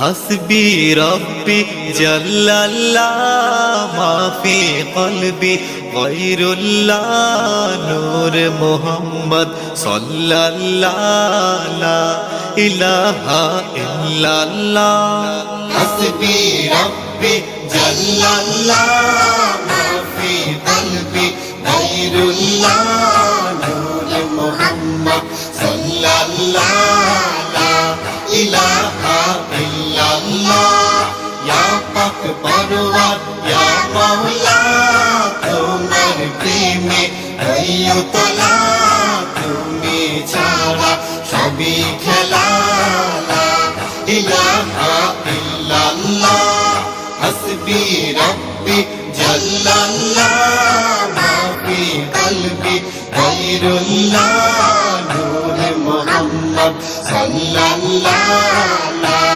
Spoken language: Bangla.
হাসবি রব্বি জাল্লাল্লাহ মা ফি কলবি গায়রুল্লাহ, নূর মুহাম্মদ সাল্লাল্লাহ ইলাহা ইল্লাল্লাহ। হাসবি রব্বি জাল্লাল্লাহ মা ফি কলবি গায়রুল্লাহ, নূর মুহাম্মদ সাল্লাল্লাহ। ইয়া পাক পরওয়ার ইয়া মাওলা তোমার প্রেমে হইও তোলা তুমি ছাড়া সবই খেলা ইলাহা ইল্লাল্লাহ হাসবি রব্বি জাল্লাল্লাহ মা ফি কলবি গায়রুল্লাহ নূর মুহাম্মদ সাল্লাল্লাহ